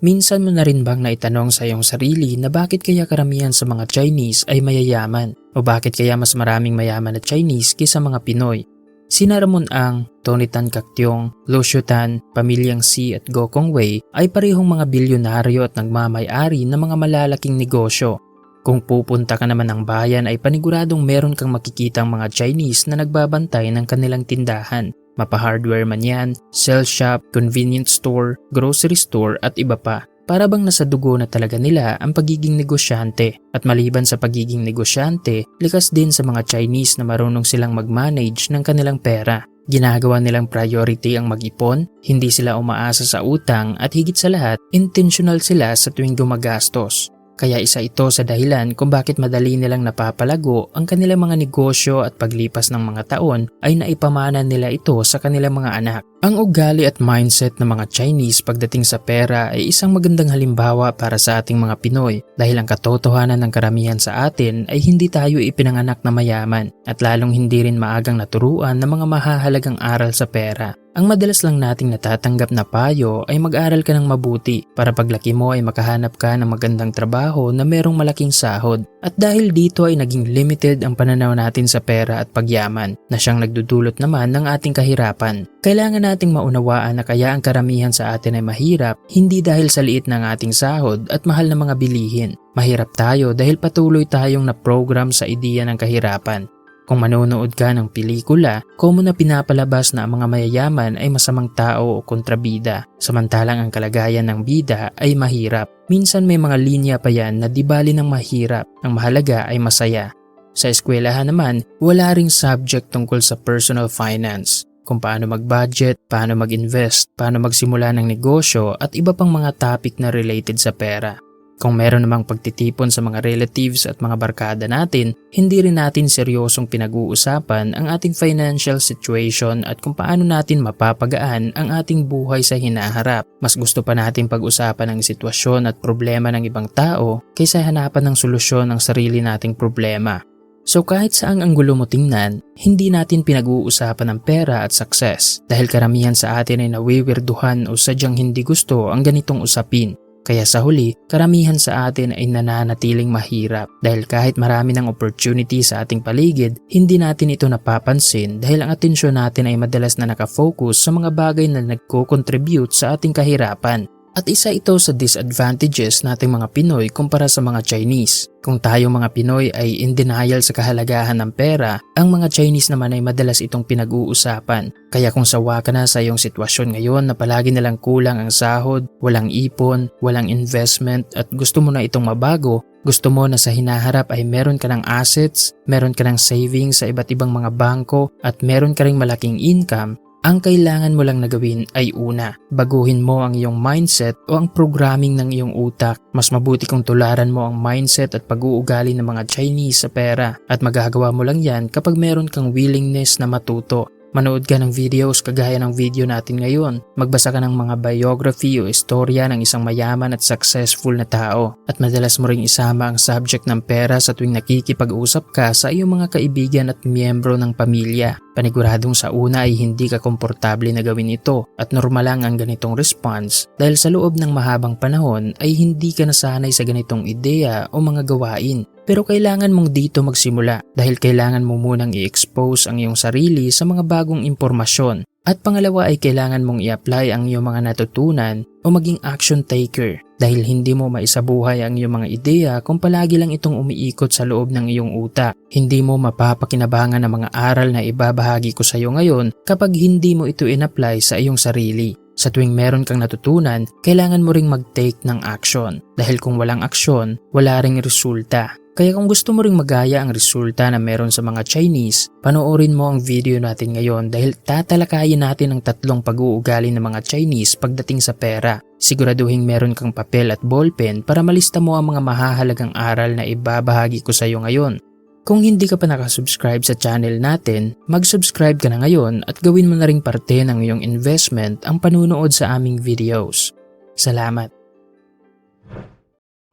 Minsan mo na rin bang naitanong sa iyong sarili na bakit kaya karamihan sa mga Chinese ay mayayaman o bakit kaya mas maraming mayaman na Chinese kaysa mga Pinoy? Sina Ramon Ang, Tony Tan Caktiong, Lucio Tan, Pamilyang Si at Go Kong Wei ay parehong mga bilyonaryo at nagmamay-ari ng mga malalaking negosyo. Kung pupunta ka naman ng bayan ay paniguradong meron kang makikitang mga Chinese na nagbabantay ng kanilang tindahan. Mapa-hardware man yan, sell shop, convenience store, grocery store at iba pa. Para bang nasa dugo na talaga nila ang pagiging negosyante. At maliban sa pagiging negosyante, likas din sa mga Chinese na marunong silang mag-manage ng kanilang pera. Ginagawa nilang priority ang mag-ipon, hindi sila umaasa sa utang at higit sa lahat, intentional sila sa tuwing gumagastos. Kaya isa ito sa dahilan kung bakit madali nilang napapalago ang kanilang mga negosyo at paglipas ng mga taon ay naipamana nila ito sa kanilang mga anak. Ang ugali at mindset ng mga Chinese pagdating sa pera ay isang magandang halimbawa para sa ating mga Pinoy dahil ang katotohanan ng karamihan sa atin ay hindi tayo ipinanganak na mayaman at lalong hindi rin maagang naturuan ng mga mahahalagang aral sa pera. Ang madalas lang nating natatanggap na payo ay mag-aral ka ng mabuti para paglaki mo ay makahanap ka ng magandang trabaho na merong malaking sahod. At dahil dito ay naging limited ang pananaw natin sa pera at pagyaman na siyang nagdudulot naman ng ating kahirapan. Kailangan nating maunawaan na kaya ang karamihan sa atin ay mahirap hindi dahil sa liit ng ating sahod at mahal na mga bilihin. Mahirap tayo dahil patuloy tayong na-program sa ideya ng kahirapan kung manonood ka ng pelikula, common na pinapalabas na ang mga mayayaman ay masamang tao o kontrabida, samantalang ang kalagayan ng bida ay mahirap. Minsan may mga linya pa yan na di bali ng mahirap, ang mahalaga ay masaya. Sa eskwelahan naman, wala ring subject tungkol sa personal finance kung paano mag-budget, paano mag-invest, paano magsimula ng negosyo at iba pang mga topic na related sa pera. Kung meron namang pagtitipon sa mga relatives at mga barkada natin, hindi rin natin seryosong pinag-uusapan ang ating financial situation at kung paano natin mapapagaan ang ating buhay sa hinaharap. Mas gusto pa natin pag-usapan ang sitwasyon at problema ng ibang tao kaysa hanapan ng solusyon ng sarili nating problema. So kahit saang anggulo mo tingnan, hindi natin pinag-uusapan ang pera at success dahil karamihan sa atin ay nawiwirduhan o sadyang hindi gusto ang ganitong usapin. Kaya sa huli, karamihan sa atin ay nananatiling mahirap dahil kahit marami ng opportunity sa ating paligid, hindi natin ito napapansin dahil ang atensyon natin ay madalas na nakafocus sa mga bagay na nagko-contribute sa ating kahirapan. At isa ito sa disadvantages nating mga Pinoy kumpara sa mga Chinese. Kung tayo mga Pinoy ay in denial sa kahalagahan ng pera, ang mga Chinese naman ay madalas itong pinag-uusapan. Kaya kung sawa ka na sa iyong sitwasyon ngayon na palagi nalang kulang ang sahod, walang ipon, walang investment at gusto mo na itong mabago, gusto mo na sa hinaharap ay meron ka ng assets, meron ka ng savings sa iba't ibang mga bangko at meron ka ring malaking income, ang kailangan mo lang na gawin ay una, baguhin mo ang iyong mindset o ang programming ng iyong utak. Mas mabuti kung tularan mo ang mindset at pag-uugali ng mga Chinese sa pera at magagawa mo lang yan kapag meron kang willingness na matuto. Manood ka ng videos kagaya ng video natin ngayon. Magbasa ka ng mga biography o istorya ng isang mayaman at successful na tao. At madalas mo ring isama ang subject ng pera sa tuwing nakikipag-usap ka sa iyong mga kaibigan at miyembro ng pamilya. Paniguradong sa una ay hindi ka komportable na gawin ito at normal lang ang ganitong response dahil sa loob ng mahabang panahon ay hindi ka nasanay sa ganitong ideya o mga gawain. Pero kailangan mong dito magsimula dahil kailangan mo munang i-expose ang iyong sarili sa mga bagong impormasyon. At pangalawa ay kailangan mong i-apply ang iyong mga natutunan o maging action taker dahil hindi mo maisabuhay ang iyong mga ideya kung palagi lang itong umiikot sa loob ng iyong utak. Hindi mo mapapakinabangan ang mga aral na ibabahagi ko sa iyo ngayon kapag hindi mo ito in-apply sa iyong sarili. Sa tuwing meron kang natutunan, kailangan mo ring mag-take ng action. Dahil kung walang aksyon, wala ring resulta. Kaya kung gusto mo ring magaya ang resulta na meron sa mga Chinese, panoorin mo ang video natin ngayon dahil tatalakayin natin ang tatlong pag-uugali ng mga Chinese pagdating sa pera. Siguraduhin meron kang papel at ballpen para malista mo ang mga mahahalagang aral na ibabahagi ko sa iyo ngayon. Kung hindi ka pa nakasubscribe sa channel natin, mag-subscribe ka na ngayon at gawin mo na ring parte ng iyong investment ang panunood sa aming videos. Salamat!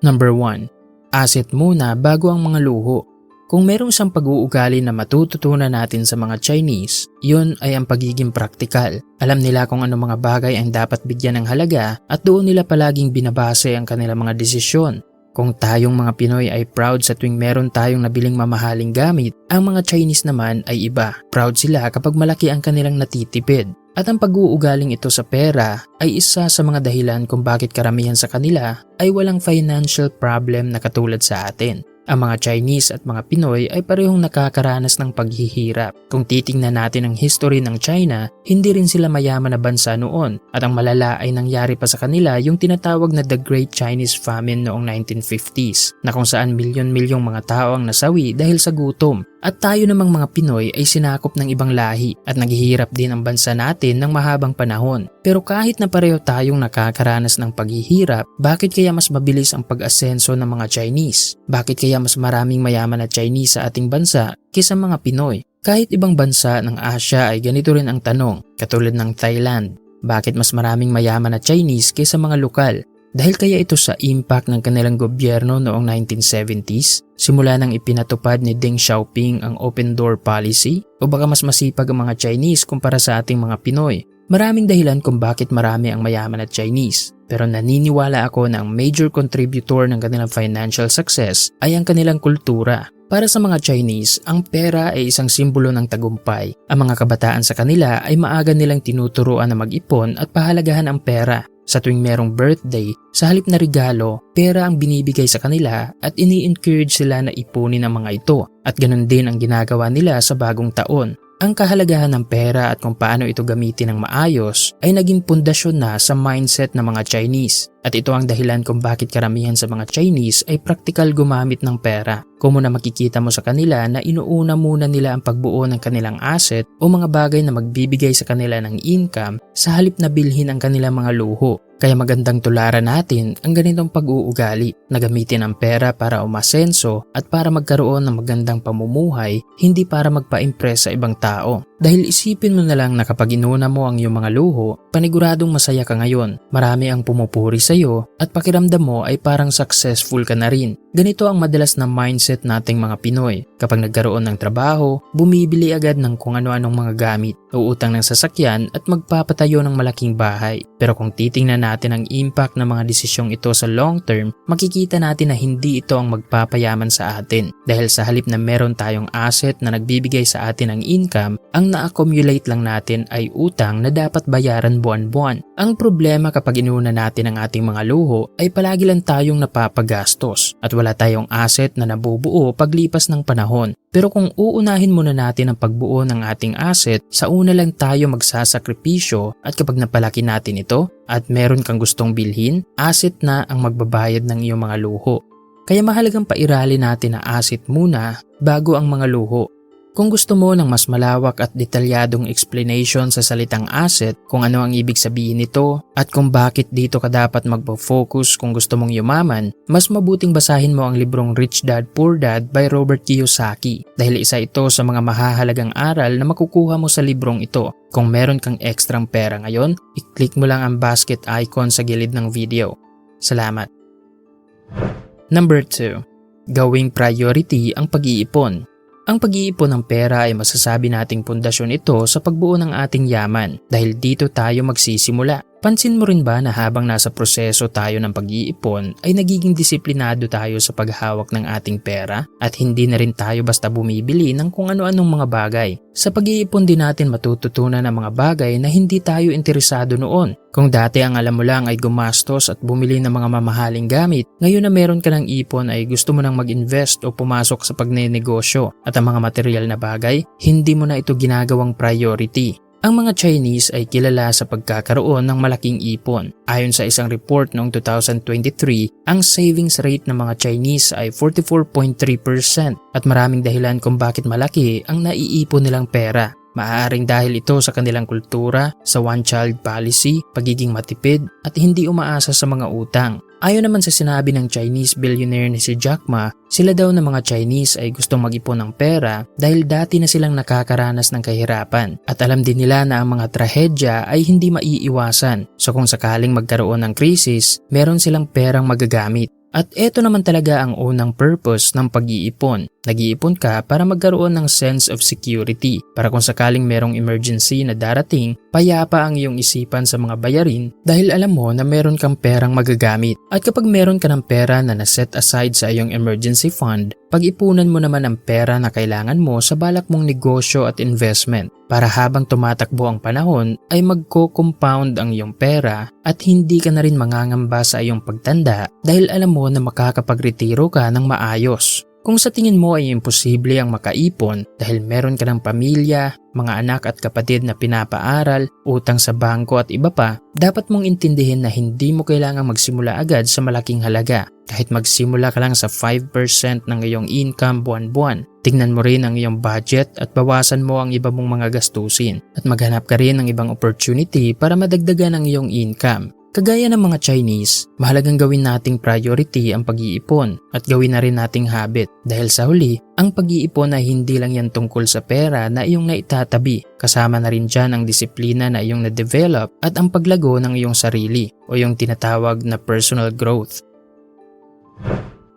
Number 1. Asset muna bago ang mga luho. Kung merong isang pag-uugali na matututunan natin sa mga Chinese, yun ay ang pagiging praktikal. Alam nila kung ano mga bagay ang dapat bigyan ng halaga at doon nila palaging binabase ang kanilang mga desisyon. Kung tayong mga Pinoy ay proud sa tuwing meron tayong nabiling mamahaling gamit, ang mga Chinese naman ay iba. Proud sila kapag malaki ang kanilang natitipid. At ang pag-uugaling ito sa pera ay isa sa mga dahilan kung bakit karamihan sa kanila ay walang financial problem na katulad sa atin. Ang mga Chinese at mga Pinoy ay parehong nakakaranas ng paghihirap. Kung titingnan natin ang history ng China, hindi rin sila mayaman na bansa noon at ang malala ay nangyari pa sa kanila yung tinatawag na The Great Chinese Famine noong 1950s na kung saan milyon-milyong mga tao ang nasawi dahil sa gutom at tayo namang mga Pinoy ay sinakop ng ibang lahi at naghihirap din ang bansa natin ng mahabang panahon. Pero kahit na pareho tayong nakakaranas ng paghihirap, bakit kaya mas mabilis ang pag-asenso ng mga Chinese? Bakit kaya mas maraming mayaman na Chinese sa ating bansa kaysa mga Pinoy? Kahit ibang bansa ng Asia ay ganito rin ang tanong, katulad ng Thailand. Bakit mas maraming mayaman na Chinese kaysa mga lokal? Dahil kaya ito sa impact ng kanilang gobyerno noong 1970s, simula nang ipinatupad ni Deng Xiaoping ang open door policy o baka mas masipag ang mga Chinese kumpara sa ating mga Pinoy. Maraming dahilan kung bakit marami ang mayaman at Chinese, pero naniniwala ako na ang major contributor ng kanilang financial success ay ang kanilang kultura. Para sa mga Chinese, ang pera ay isang simbolo ng tagumpay. Ang mga kabataan sa kanila ay maaga nilang tinuturuan na mag-ipon at pahalagahan ang pera. Sa tuwing merong birthday, sa halip na regalo, pera ang binibigay sa kanila at ini-encourage sila na ipunin ang mga ito at ganun din ang ginagawa nila sa bagong taon. Ang kahalagahan ng pera at kung paano ito gamitin ng maayos ay naging pundasyon na sa mindset ng mga Chinese. At ito ang dahilan kung bakit karamihan sa mga Chinese ay praktikal gumamit ng pera. Kung muna makikita mo sa kanila na inuuna muna nila ang pagbuo ng kanilang asset o mga bagay na magbibigay sa kanila ng income sa halip na bilhin ang kanilang mga luho. Kaya magandang tularan natin ang ganitong pag-uugali na gamitin ang pera para umasenso at para magkaroon ng magandang pamumuhay, hindi para magpa-impress sa ibang tao. Dahil isipin mo na lang na kapag inuna mo ang iyong mga luho, paniguradong masaya ka ngayon. Marami ang pumupuri sa iyo at pakiramdam mo ay parang successful ka na rin. Ganito ang madalas na mindset nating mga Pinoy. Kapag nagkaroon ng trabaho, bumibili agad ng kung ano-anong mga gamit, uutang ng sasakyan at magpapatayo ng malaking bahay. Pero kung titingnan natin ang impact ng mga desisyong ito sa long term, makikita natin na hindi ito ang magpapayaman sa atin. Dahil sa halip na meron tayong asset na nagbibigay sa atin ng income, ang na-accumulate lang natin ay utang na dapat bayaran buwan-buwan. Ang problema kapag inuna natin ang ating mga luho ay palagi lang tayong napapagastos at wala tayong asset na nabubuo paglipas ng panahon. Pero kung uunahin muna natin ang pagbuo ng ating asset, sa una lang tayo magsasakripisyo at kapag napalaki natin ito at meron kang gustong bilhin, asset na ang magbabayad ng iyong mga luho. Kaya mahalagang pairali natin ang asset muna bago ang mga luho kung gusto mo ng mas malawak at detalyadong explanation sa salitang asset, kung ano ang ibig sabihin nito, at kung bakit dito ka dapat magpo-focus kung gusto mong yumaman, mas mabuting basahin mo ang librong Rich Dad Poor Dad by Robert Kiyosaki dahil isa ito sa mga mahahalagang aral na makukuha mo sa librong ito. Kung meron kang ekstrang pera ngayon, i-click mo lang ang basket icon sa gilid ng video. Salamat. Number 2. Gawing priority ang pag-iipon. Ang pag-iipon ng pera ay masasabi nating pundasyon ito sa pagbuo ng ating yaman dahil dito tayo magsisimula. Pansin mo rin ba na habang nasa proseso tayo ng pag-iipon ay nagiging disiplinado tayo sa paghawak ng ating pera at hindi na rin tayo basta bumibili ng kung ano-anong mga bagay. Sa pag-iipon din natin matututunan ang mga bagay na hindi tayo interesado noon. Kung dati ang alam mo lang ay gumastos at bumili ng mga mamahaling gamit, ngayon na meron ka ng ipon ay gusto mo nang mag-invest o pumasok sa pagnenegosyo at ang mga material na bagay, hindi mo na ito ginagawang priority. Ang mga Chinese ay kilala sa pagkakaroon ng malaking ipon. Ayon sa isang report noong 2023, ang savings rate ng mga Chinese ay 44.3% at maraming dahilan kung bakit malaki ang naiipon nilang pera. Maaaring dahil ito sa kanilang kultura, sa one-child policy, pagiging matipid at hindi umaasa sa mga utang. Ayon naman sa sinabi ng Chinese billionaire ni si Jack Ma, sila daw ng mga Chinese ay gustong mag-ipon ng pera dahil dati na silang nakakaranas ng kahirapan at alam din nila na ang mga trahedya ay hindi maiiwasan. So kung sakaling magkaroon ng krisis, meron silang perang magagamit. At ito naman talaga ang unang purpose ng pag-iipon. Nag-iipon ka para magkaroon ng sense of security para kung sakaling merong emergency na darating, payapa ang iyong isipan sa mga bayarin dahil alam mo na meron kang perang magagamit. At kapag meron ka ng pera na naset aside sa iyong emergency fund, pag-ipunan mo naman ang pera na kailangan mo sa balak mong negosyo at investment para habang tumatakbo ang panahon ay magko-compound ang iyong pera at hindi ka na rin mangangamba sa iyong pagtanda dahil alam mo na makakapagretiro ka ng maayos. Kung sa tingin mo ay imposible ang makaipon dahil meron ka ng pamilya, mga anak at kapatid na pinapaaral, utang sa bangko at iba pa, dapat mong intindihin na hindi mo kailangang magsimula agad sa malaking halaga. Kahit magsimula ka lang sa 5% ng iyong income buwan-buwan, tingnan mo rin ang iyong budget at bawasan mo ang iba mong mga gastusin at maghanap ka rin ng ibang opportunity para madagdagan ang iyong income. Kagaya ng mga Chinese, mahalagang gawin nating priority ang pag-iipon at gawin na rin nating habit dahil sa huli, ang pag-iipon ay hindi lang yan tungkol sa pera na iyong naitatabi. Kasama na rin dyan ang disiplina na iyong na-develop at ang paglago ng iyong sarili o yung tinatawag na personal growth.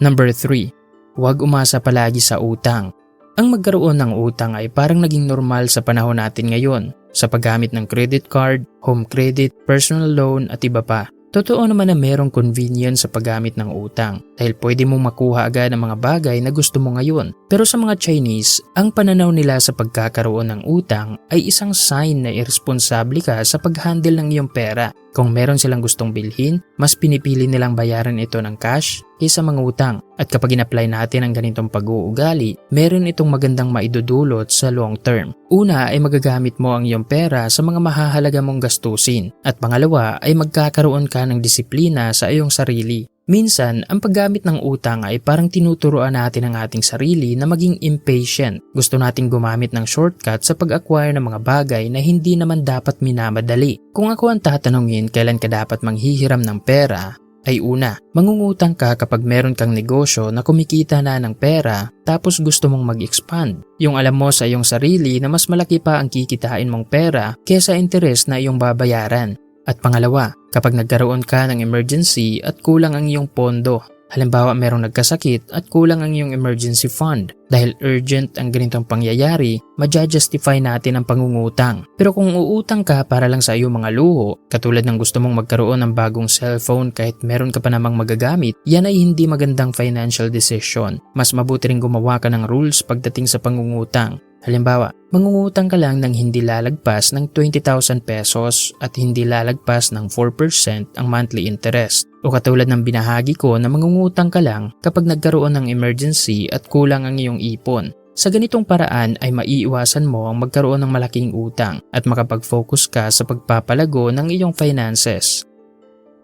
Number 3. Huwag umasa palagi sa utang. Ang magkaroon ng utang ay parang naging normal sa panahon natin ngayon sa paggamit ng credit card, home credit, personal loan at iba pa. Totoo naman na merong convenience sa paggamit ng utang dahil pwede mong makuha agad ang mga bagay na gusto mo ngayon. Pero sa mga Chinese, ang pananaw nila sa pagkakaroon ng utang ay isang sign na irresponsable ka sa paghandle ng iyong pera. Kung meron silang gustong bilhin, mas pinipili nilang bayaran ito ng cash kaysa mga utang. At kapag in-apply natin ang ganitong pag-uugali, meron itong magandang maidudulot sa long term. Una ay magagamit mo ang iyong pera sa mga mahahalaga mong gastusin. At pangalawa ay magkakaroon ka ng disiplina sa iyong sarili. Minsan, ang paggamit ng utang ay parang tinuturoan natin ang ating sarili na maging impatient. Gusto nating gumamit ng shortcut sa pag-acquire ng mga bagay na hindi naman dapat minamadali. Kung ako ang tatanungin kailan ka dapat manghihiram ng pera, ay una, mangungutang ka kapag meron kang negosyo na kumikita na ng pera tapos gusto mong mag-expand. Yung alam mo sa iyong sarili na mas malaki pa ang kikitain mong pera kesa interes na iyong babayaran. At pangalawa, kapag nagkaroon ka ng emergency at kulang ang iyong pondo. Halimbawa merong nagkasakit at kulang ang iyong emergency fund. Dahil urgent ang ganitong pangyayari, madja-justify natin ang pangungutang. Pero kung uutang ka para lang sa iyong mga luho, katulad ng gusto mong magkaroon ng bagong cellphone kahit meron ka pa namang magagamit, yan ay hindi magandang financial decision. Mas mabuti ring gumawa ka ng rules pagdating sa pangungutang. Halimbawa, mangungutang ka lang ng hindi lalagpas ng 20,000 pesos at hindi lalagpas ng 4% ang monthly interest. O katulad ng binahagi ko na mangungutang ka lang kapag nagkaroon ng emergency at kulang ang iyong ipon. Sa ganitong paraan ay maiiwasan mo ang magkaroon ng malaking utang at makapag-focus ka sa pagpapalago ng iyong finances.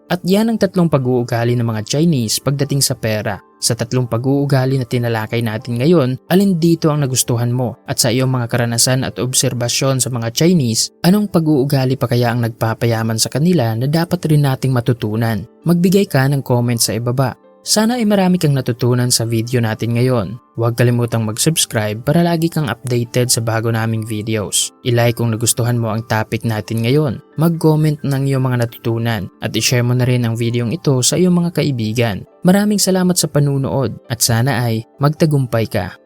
At yan ang tatlong pag-uugali ng mga Chinese pagdating sa pera. Sa tatlong pag-uugali na tinalakay natin ngayon, alin dito ang nagustuhan mo? At sa iyong mga karanasan at obserbasyon sa mga Chinese, anong pag-uugali pa kaya ang nagpapayaman sa kanila na dapat rin nating matutunan? Magbigay ka ng comment sa ibaba. Sana ay marami kang natutunan sa video natin ngayon. Huwag kalimutang mag-subscribe para lagi kang updated sa bago naming videos. I-like kung nagustuhan mo ang topic natin ngayon. Mag-comment ng iyong mga natutunan at i-share mo na rin ang videong ito sa iyong mga kaibigan. Maraming salamat sa panunood at sana ay magtagumpay ka.